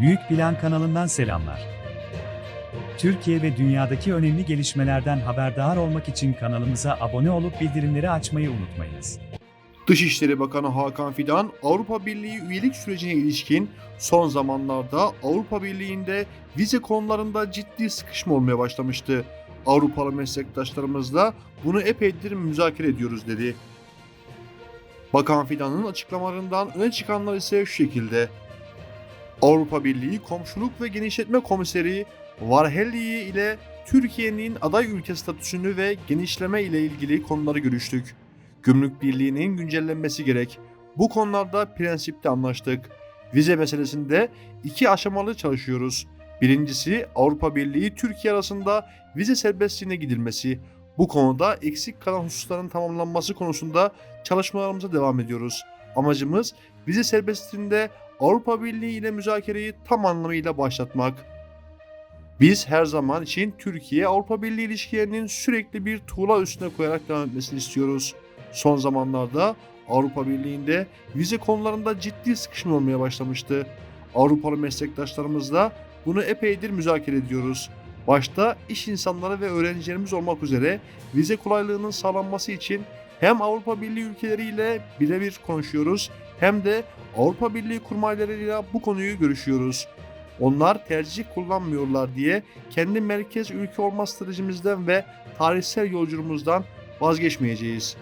Büyük Plan kanalından selamlar. Türkiye ve dünyadaki önemli gelişmelerden haberdar olmak için kanalımıza abone olup bildirimleri açmayı unutmayınız. Dışişleri Bakanı Hakan Fidan, Avrupa Birliği üyelik sürecine ilişkin son zamanlarda Avrupa Birliği'nde vize konularında ciddi sıkışma olmaya başlamıştı. Avrupalı meslektaşlarımızla bunu epeydir müzakere ediyoruz dedi. Bakan Fidan'ın açıklamalarından öne çıkanlar ise şu şekilde. Avrupa Birliği Komşuluk ve Genişletme Komiseri Varhelyi ile Türkiye'nin aday ülke statüsünü ve genişleme ile ilgili konuları görüştük. Gümrük Birliği'nin güncellenmesi gerek. Bu konularda prensipte anlaştık. Vize meselesinde iki aşamalı çalışıyoruz. Birincisi Avrupa Birliği Türkiye arasında vize serbestliğine gidilmesi. Bu konuda eksik kalan hususların tamamlanması konusunda çalışmalarımıza devam ediyoruz. Amacımız vize serbestliğinde Avrupa Birliği ile müzakereyi tam anlamıyla başlatmak. Biz her zaman için Türkiye Avrupa Birliği ilişkilerinin sürekli bir tuğla üstüne koyarak devam etmesini istiyoruz. Son zamanlarda Avrupa Birliği'nde vize konularında ciddi sıkışma olmaya başlamıştı. Avrupalı meslektaşlarımızla bunu epeydir müzakere ediyoruz. Başta iş insanları ve öğrencilerimiz olmak üzere vize kolaylığının sağlanması için hem Avrupa Birliği ülkeleriyle birebir konuşuyoruz hem de Avrupa Birliği kurmaylarıyla bu konuyu görüşüyoruz. Onlar tercih kullanmıyorlar diye kendi merkez ülke olma stratejimizden ve tarihsel yolculuğumuzdan vazgeçmeyeceğiz.